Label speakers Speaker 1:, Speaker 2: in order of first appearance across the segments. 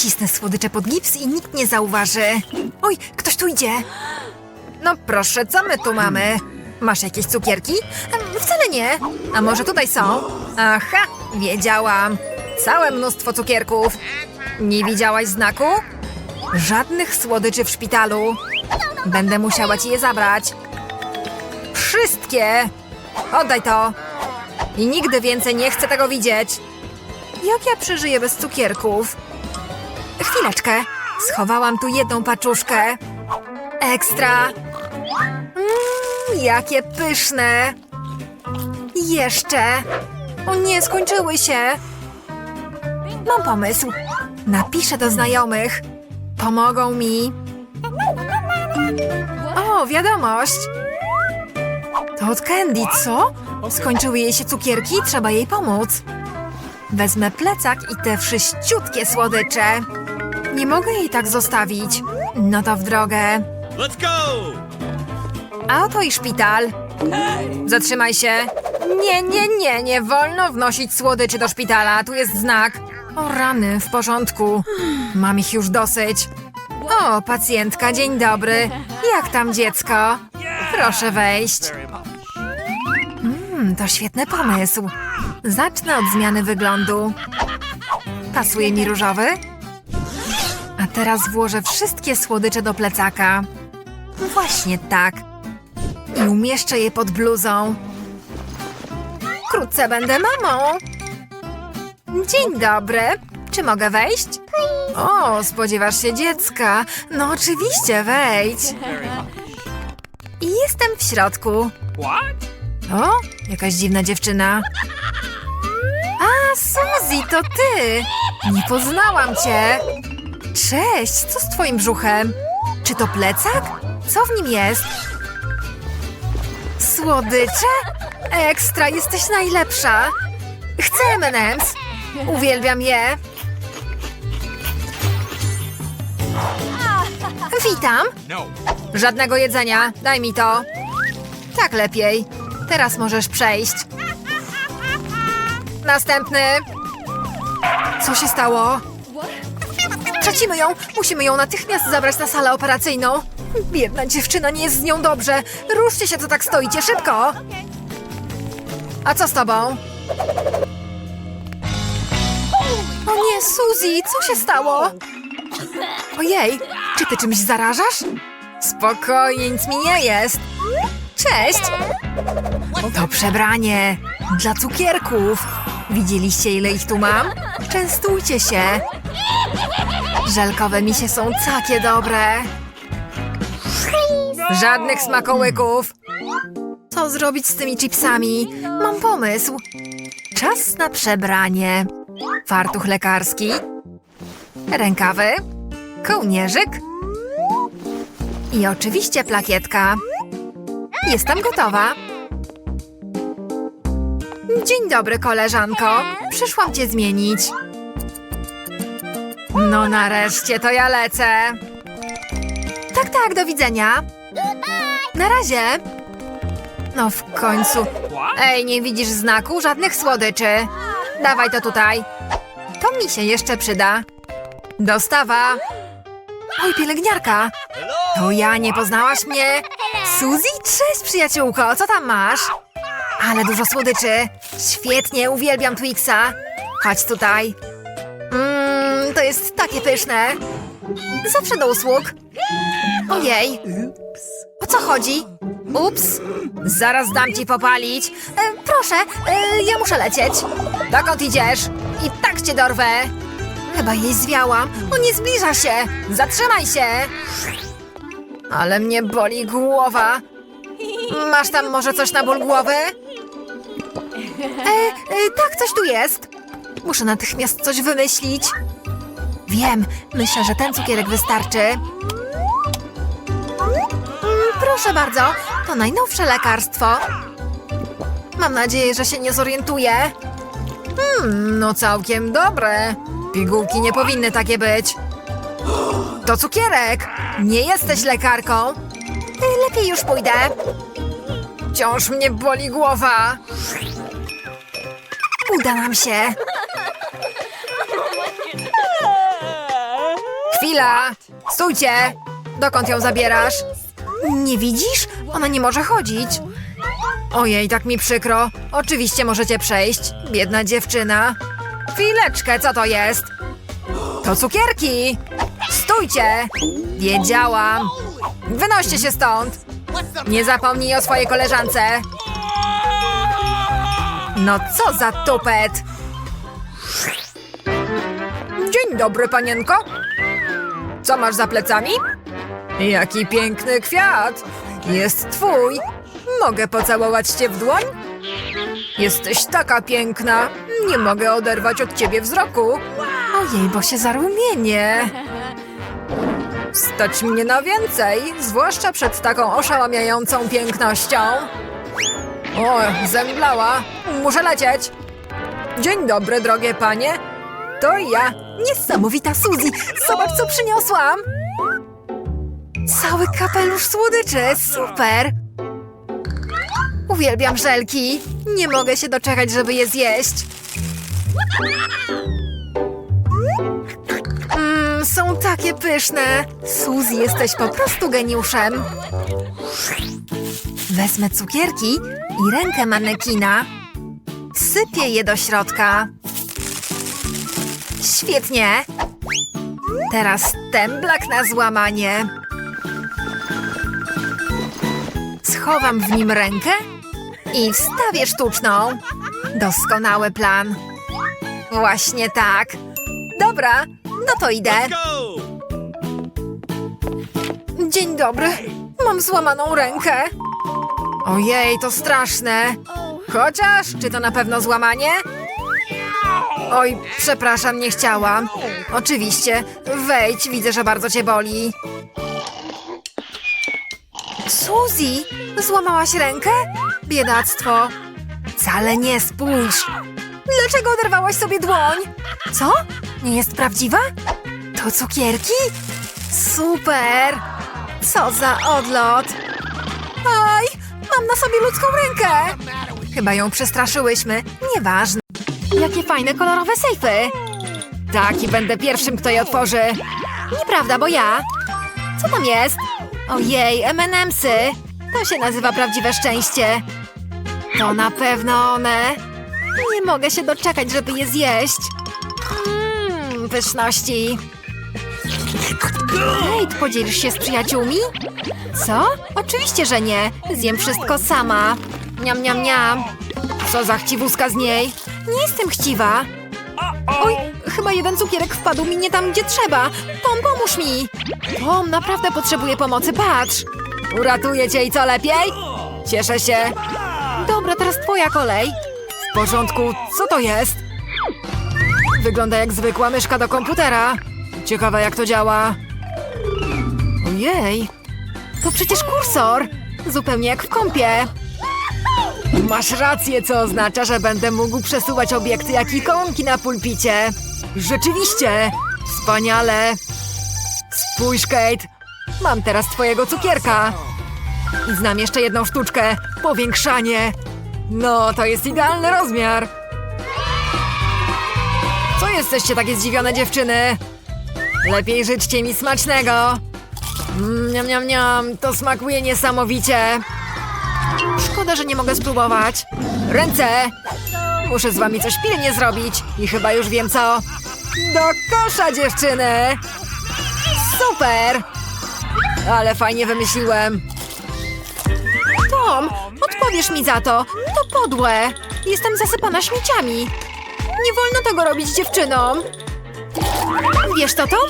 Speaker 1: Wcisnę słodycze pod gips i nikt nie zauważy. Oj, ktoś tu idzie. No proszę, co my tu mamy? Masz jakieś cukierki? Wcale nie. A może tutaj są? Aha, wiedziałam. Całe mnóstwo cukierków. Nie widziałaś znaku? Żadnych słodyczy w szpitalu. Będę musiała ci je zabrać. Wszystkie! Oddaj to! I nigdy więcej nie chcę tego widzieć. Jak ja przeżyję bez cukierków? Chwileczkę. Schowałam tu jedną paczuszkę. Ekstra. Mmm, jakie pyszne. Jeszcze. O nie, skończyły się. Mam pomysł. Napiszę do znajomych. Pomogą mi. O, wiadomość. To od Candy, co? Skończyły jej się cukierki, trzeba jej pomóc. Wezmę plecak i te wszyściutkie słodycze. Nie mogę jej tak zostawić. No to w drogę.
Speaker 2: Let's go!
Speaker 1: A oto i szpital. Zatrzymaj się. Nie, nie, nie, nie wolno wnosić słodyczy do szpitala. Tu jest znak. O rany, w porządku. Mam ich już dosyć. O, pacjentka, dzień dobry. Jak tam dziecko? Proszę wejść. Mm, to świetny pomysł. Zacznę od zmiany wyglądu. Pasuje mi różowy? Teraz włożę wszystkie słodycze do plecaka. Właśnie tak. I umieszczę je pod bluzą. Wkrótce będę mamą. Dzień dobry. Czy mogę wejść? O, spodziewasz się dziecka. No oczywiście, wejdź. I jestem w środku. O, jakaś dziwna dziewczyna. A, Suzy, to ty! Nie poznałam cię. Cześć, co z twoim brzuchem? Czy to plecak? Co w nim jest? Słodycze? Ekstra, jesteś najlepsza. Chcę M&M's. Uwielbiam je. Witam. Żadnego jedzenia. Daj mi to. Tak lepiej. Teraz możesz przejść. Następny. Co się stało? Tracimy ją. Musimy ją natychmiast zabrać na salę operacyjną. Biedna dziewczyna, nie jest z nią dobrze. Ruszcie się, co tak stoicie, szybko. A co z tobą? O nie, Suzy, co się stało? Ojej, czy ty czymś zarażasz? Spokojnie, nic mi nie jest. Cześć! To przebranie dla cukierków. Widzieliście, ile ich tu mam? Częstujcie się. Żelkowe misie są takie dobre. Żadnych smakołyków. Co zrobić z tymi chipsami? Mam pomysł. Czas na przebranie. Fartuch lekarski. Rękawy. Kołnierzyk. I oczywiście plakietka. Jestem gotowa. Dzień dobry, koleżanko. Przyszłam cię zmienić. No nareszcie, to ja lecę. Tak, tak, do widzenia. Na razie. No w końcu. Ej, nie widzisz znaku? Żadnych słodyczy. Dawaj to tutaj. To mi się jeszcze przyda. Dostawa. Oj, pielęgniarka. To ja, nie poznałaś mnie? Suzy? Cześć, przyjaciółko, co tam masz? Ale dużo słodyczy. Świetnie, uwielbiam Twixa. Chodź tutaj. Mmm, to jest takie pyszne. Zawsze do usług. Ojej. O co chodzi? Ups. Zaraz dam ci popalić. E, proszę, e, ja muszę lecieć. Dokąd idziesz? I tak cię dorwę. Chyba jej zwiałam. O, nie zbliża się. Zatrzymaj się. Ale mnie boli głowa. Masz tam może coś na ból głowy? E, e, tak, coś tu jest. Muszę natychmiast coś wymyślić. Wiem, myślę, że ten cukierek wystarczy. Mm, proszę bardzo, to najnowsze lekarstwo. Mam nadzieję, że się nie zorientuje. Hmm, no całkiem dobre. Pigułki nie powinny takie być. To cukierek! Nie jesteś lekarką. Y, Lepiej już pójdę. Wciąż mnie boli głowa. Uda nam się. Chwila! Stójcie! Dokąd ją zabierasz? Nie widzisz? Ona nie może chodzić. Ojej, tak mi przykro. Oczywiście możecie przejść. Biedna dziewczyna. Chwileczkę, co to jest? To cukierki! Stójcie! Wiedziałam! Wynoście się stąd! Nie zapomnij o swojej koleżance! No co za tupet! Dzień dobry, panienko! Co masz za plecami? Jaki piękny kwiat! Jest twój! Mogę pocałować cię w dłoń? Jesteś taka piękna! Nie mogę oderwać od ciebie wzroku! Ojej, bo się zarumienię! Stać mnie na więcej, zwłaszcza przed taką oszałamiającą pięknością. O, zemdlała. Muszę lecieć. Dzień dobry, drogie panie. To ja, niesamowita Suzy. Zobacz, co przyniosłam. Cały kapelusz słodyczy, super. Uwielbiam żelki. Nie mogę się doczekać, żeby je zjeść. Mmm, są takie pyszne. Suzy, jesteś po prostu geniuszem. Wezmę cukierki i rękę manekina. Sypię je do środka. Świetnie. Teraz temblak na złamanie. Schowam w nim rękę i wstawię sztuczną. Doskonały plan. Właśnie tak. Dobra, no to idę. Dzień dobry. Mam złamaną rękę. Ojej, to straszne. Chociaż, czy to na pewno złamanie? Oj, przepraszam, nie chciałam. Oczywiście. Wejdź, widzę, że bardzo cię boli. Suzy, złamałaś rękę? Biedactwo. Wcale nie, spójrz. Dlaczego oderwałaś sobie dłoń? Co? Nie jest prawdziwa? To cukierki? Super! Co za odlot! Aj! Mam na sobie ludzką rękę! Chyba ją przestraszyłyśmy. Nieważne. Jakie fajne, kolorowe sejfy! Tak, i będę pierwszym, kto je otworzy. Nieprawda, bo ja. Co tam jest? Ojej, M&M'sy. To się nazywa prawdziwe szczęście. To na pewno one. Nie mogę się doczekać, żeby je zjeść. Mmm, pyszności. Kate, podzielisz się z przyjaciółmi? Co? Oczywiście, że nie. Zjem wszystko sama. Niam, niam, niam. Co za chciwuska z niej? Nie jestem chciwa. Oj, chyba jeden cukierek wpadł mi nie tam, gdzie trzeba. Tom, pomóż mi. Tom, naprawdę potrzebuję pomocy, patrz. Uratuję cię i co lepiej? Cieszę się. Dobra, teraz twoja kolej. W porządku, co to jest? Wygląda jak zwykła myszka do komputera. Ciekawe jak to działa. Ojej, to przecież kursor. Zupełnie jak w kąpie. Masz rację, co oznacza, że będę mógł przesuwać obiekty jak ikonki na pulpicie. Rzeczywiście, wspaniale. Spójrz, Kate, mam teraz twojego cukierka. I znam jeszcze jedną sztuczkę, powiększanie. No, to jest idealny rozmiar. Co jesteście takie zdziwione dziewczyny? Lepiej życzcie mi smacznego. Mm, Niam, niam, niam, to smakuje niesamowicie. Szkoda, że nie mogę spróbować. Ręce! Muszę z wami coś pilnie zrobić i chyba już wiem co. Do kosza, dziewczyny! Super! Ale fajnie wymyśliłem. Tom, odpowiesz mi za to. To podłe. Jestem zasypana śmieciami. Nie wolno tego robić dziewczynom. Wiesz to, Tom?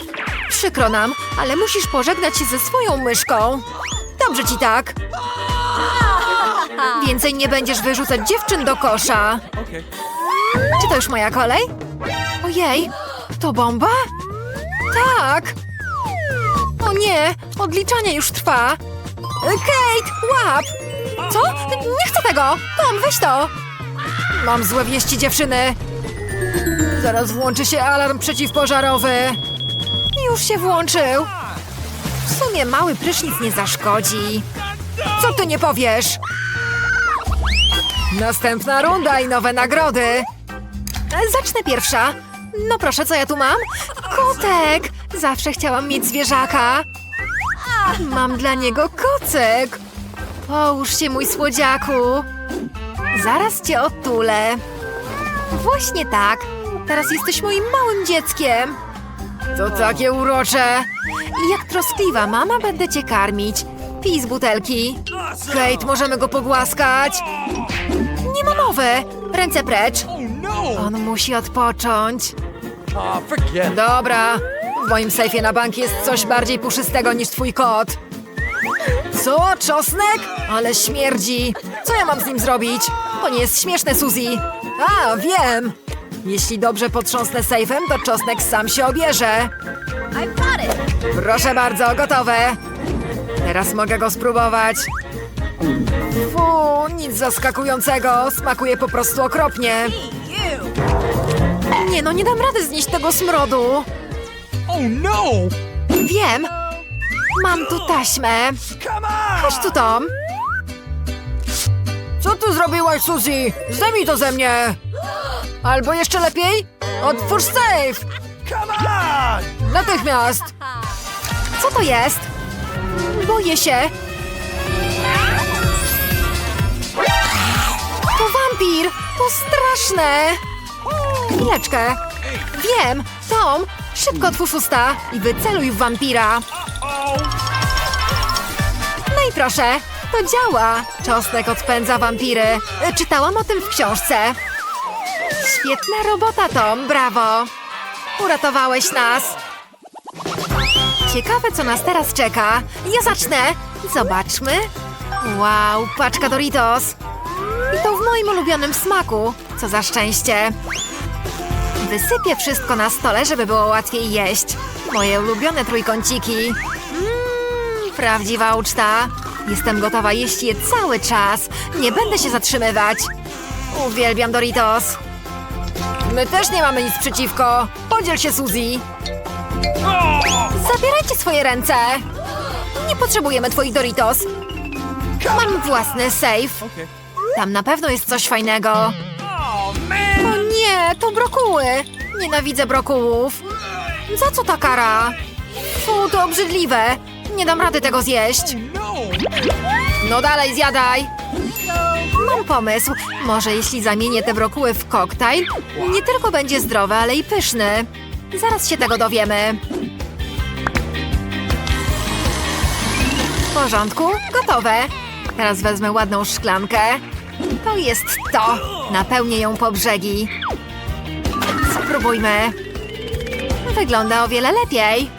Speaker 1: Przykro nam, ale musisz pożegnać się ze swoją myszką. Dobrze ci tak. Więcej nie będziesz wyrzucać dziewczyn do kosza. Czy to już moja kolej? Ojej, to bomba? Tak. O nie, odliczanie już trwa. Kate, łap! Co? Nie chcę tego! Tom, weź to! Mam złe wieści, dziewczyny. Zaraz włączy się alarm przeciwpożarowy. Już się włączył. W sumie mały prysznic nie zaszkodzi. Co ty nie powiesz? Następna runda i nowe nagrody. Zacznę pierwsza. No proszę, co ja tu mam? Kotek! Zawsze chciałam mieć zwierzaka. Mam dla niego kocyk. Połóż się, mój słodziaku. Zaraz cię otulę. Właśnie tak. Teraz jesteś moim małym dzieckiem. To takie urocze. Jak troskliwa mama będę cię karmić. Pij z butelki. Kate, możemy go pogłaskać? Ręce precz.
Speaker 2: Oh no!
Speaker 1: On musi odpocząć. Dobra. W moim sejfie na bank jest coś bardziej puszystego niż twój kot. Co? Czosnek? Ale śmierdzi. Co ja mam z nim zrobić? To nie jest śmieszne, Suzy. A, wiem. Jeśli dobrze potrząsnę sejfem, to czosnek sam się obierze. Proszę bardzo, gotowe. Teraz mogę go spróbować. Fu, nic zaskakującego. Smakuje po prostu okropnie. Nie no, nie dam rady znieść tego smrodu.
Speaker 2: Oh no!
Speaker 1: Wiem. Mam tu taśmę. Chodź tu, Tom. Co tu zrobiłaś, Suzy? Zdejmij to ze mnie. Albo jeszcze lepiej, otwórz safe. Natychmiast. Co to jest? Boję się. To straszne. Chwileczkę. Wiem. Tom, szybko otwórz usta i wyceluj w wampira. No i proszę, to działa. Czosnek odpędza wampiry. Czytałam o tym w książce. Świetna robota, Tom, brawo. Uratowałeś nas. Ciekawe, co nas teraz czeka. Ja zacznę. Zobaczmy. Wow, paczka Doritos. To w moim ulubionym smaku. Co za szczęście. Wysypię wszystko na stole, żeby było łatwiej jeść. Moje ulubione trójkąciki. Mmm, prawdziwa uczta. Jestem gotowa jeść je cały czas. Nie będę się zatrzymywać. Uwielbiam Doritos. My też nie mamy nic przeciwko. Podziel się, Suzy. Zabierajcie swoje ręce. Nie potrzebujemy twoich Doritos. Mam własny safe. Tam na pewno jest coś fajnego. O nie, to brokuły. Nienawidzę brokułów. Za co ta kara? Fu, to obrzydliwe. Nie dam rady tego zjeść. No dalej, zjadaj. Mam pomysł. Może jeśli zamienię te brokuły w koktajl, nie tylko będzie zdrowy, ale i pyszny. Zaraz się tego dowiemy. W porządku, gotowe. Teraz wezmę ładną szklankę. To jest to. Napełnię ją po brzegi. Spróbujmy. Wygląda o wiele lepiej.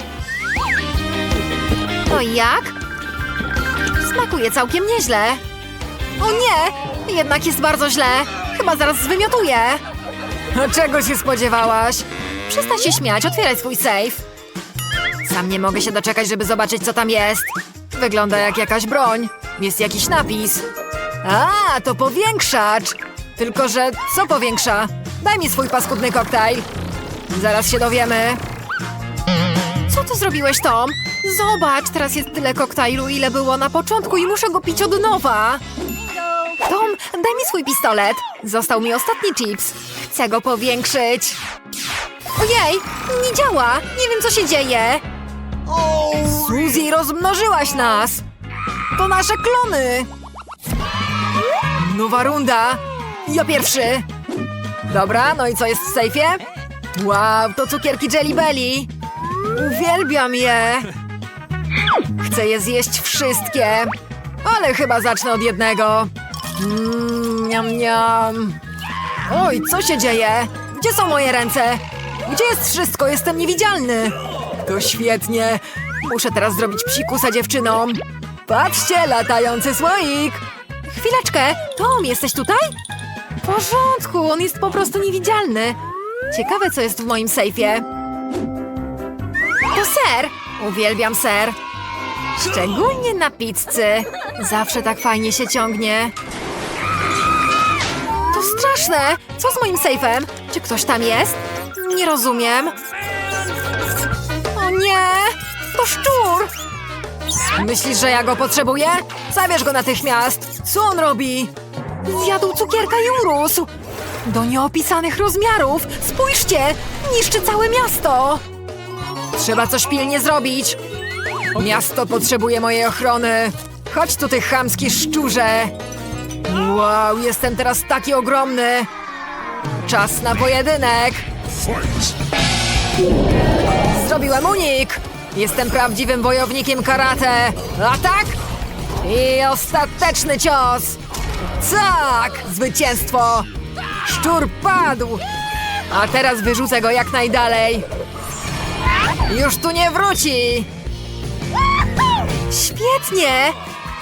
Speaker 1: To jak? Smakuje całkiem nieźle. O nie! Jednak jest bardzo źle. Chyba zaraz zwymiotuję. Czego się spodziewałaś? Przestań się śmiać, otwieraj swój safe. Sam nie mogę się doczekać, żeby zobaczyć, co tam jest. Wygląda jak jakaś broń. Jest jakiś napis. A, to powiększacz. Tylko, że co powiększa? Daj mi swój paskudny koktajl. Zaraz się dowiemy. Co ty zrobiłeś, Tom? Zobacz, teraz jest tyle koktajlu, ile było na początku i muszę go pić od nowa. Tom, daj mi swój pistolet. Został mi ostatni chips. Chcę go powiększyć. Ojej, nie działa. Nie wiem, co się dzieje. Suzy, rozmnożyłaś nas. To nasze klony. Nowa runda. Ja pierwszy. Dobra, no i co jest w sejfie? Wow, to cukierki Jelly Belly. Uwielbiam je. Chcę je zjeść wszystkie. Ale chyba zacznę od jednego. Mmm, niam, niam. Oj, co się dzieje? Gdzie są moje ręce? Gdzie jest wszystko? Jestem niewidzialny. To świetnie. Muszę teraz zrobić psikusa dziewczynom. Patrzcie, latający słoik. Chwileczkę. Tom, jesteś tutaj? W porządku, on jest po prostu niewidzialny. Ciekawe, co jest w moim sejfie. To ser. Uwielbiam ser. Szczególnie na pizzy. Zawsze tak fajnie się ciągnie. To straszne! Co z moim sejfem? Czy ktoś tam jest? Nie rozumiem. O nie! To szczur! Myślisz, że ja go potrzebuję? Zabierz go natychmiast! Co on robi? Zjadł cukierka i urósł! Do nieopisanych rozmiarów! Spójrzcie! Niszczy całe miasto! Trzeba coś pilnie zrobić! Miasto potrzebuje mojej ochrony! Chodź tu, ty chamski szczurze! Wow, jestem teraz taki ogromny! Czas na pojedynek! Zrobiłem unik! Jestem prawdziwym wojownikiem karate! Atak! I ostateczny cios! Tak! Zwycięstwo! Szczur padł! A teraz wyrzucę go jak najdalej! Już tu nie wróci! Świetnie!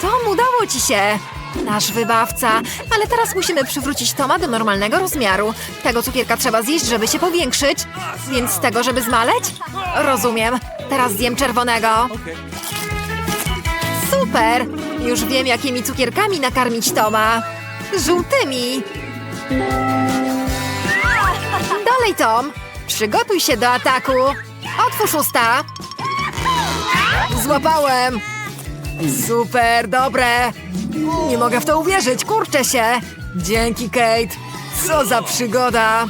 Speaker 1: Tom, udało ci się! Nasz wybawca, ale teraz musimy przywrócić Toma do normalnego rozmiaru. Tego cukierka trzeba zjeść, żeby się powiększyć. Więc z tego, żeby zmaleć? Rozumiem. Teraz zjem czerwonego. Super! Już wiem, jakimi cukierkami nakarmić Toma. Żółtymi. Dalej, Tom. Przygotuj się do ataku. Otwórz usta. Złapałem. Super, dobre. Nie mogę w to uwierzyć, kurczę się. Dzięki, Kate. Co za przygoda.